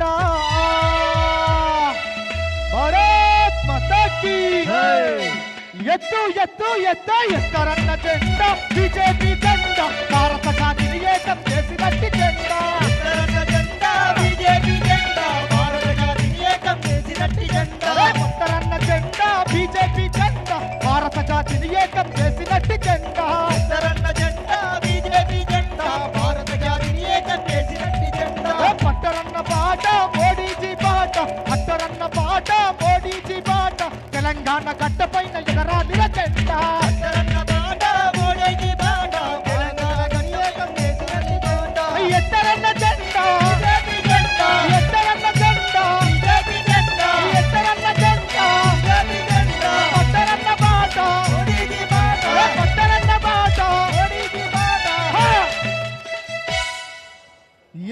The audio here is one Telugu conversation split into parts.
జెండా భారత్ మాతా కీ ఎత్తు ఎత్తు ఎత్తు ఎత్తరన్న జెండా బీజేపీ జెండా భారత జాతిని ఏకం చేసినట్టి జెండా. ఎత్తరన్న జెండా బీజేపీ జెండా భారత జాతిని ఏకం చేసినట్టి జెండా. ఎత్తరన్న జెండా బీజేపీ జెండా భారత జాతిని ఏకం చేసినట్టి జెండా.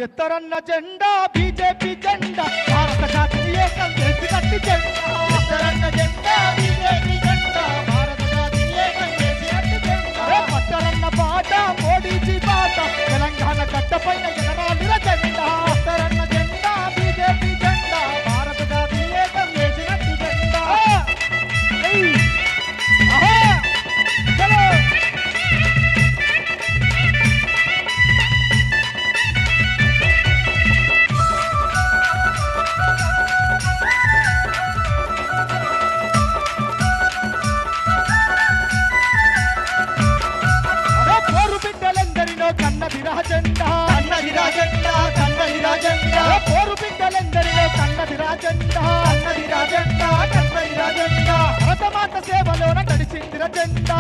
ఎత్తరన్న జెండా బీజేపీ జెండా భారత జాతీయ ఏకం చేసినట్టి జెండా. ఎత్తరన్న జెండా బీజేపీ జెండా కన్నదిరా జెండా భరతమాత సేవలోన గడిచిందిర జెండా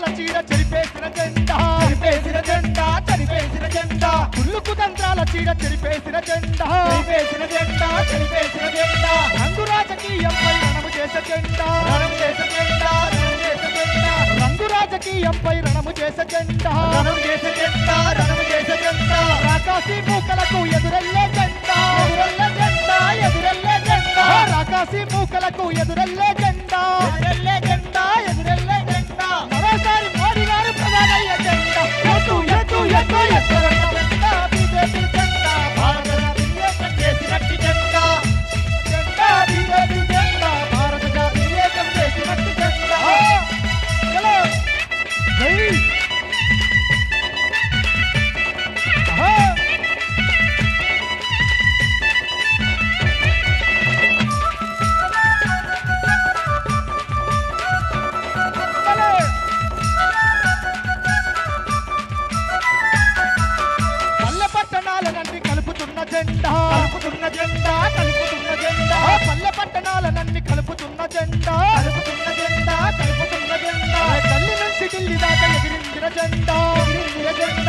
తంత్రాల చీర చెరిపేసిన జెండా. చెరిపేసిన జెండా చెరిపేసిన జెండా. కుళ్ళుకు తంత్రాల చీర చెరిపేసిన జెండా. చెరిపేసిన జెండా చెరిపేసిన జెండా. రంగు రాజకీయంపై రణము చేసే జెండా. రణం చేసే జెండా రంగు రాజకీయంపై రణము చేసే జెండా. రణం చేసే జెండా రణం చేసే జెండా. రాకాసి మూకలకు ఎదురెళ్ళే జెండా. ఎదురెళ్ళే జెండా ఎదురెళ్ళే జెండా. రాకాసి మూకలకు ఎదురెళ్ళే జెండా. ఎదురెళ్ళే జెండా. జెండా కలుపుతున్న జెండా. పల్లె పట్టణాల నుండి కలుపుతున్న జెండా. కలుపుతున్న జెండా కలుపుతున్న జెండా. తల్లి నుంచి ఢిల్లీ దాకా ఎగిరిందిన జెండా.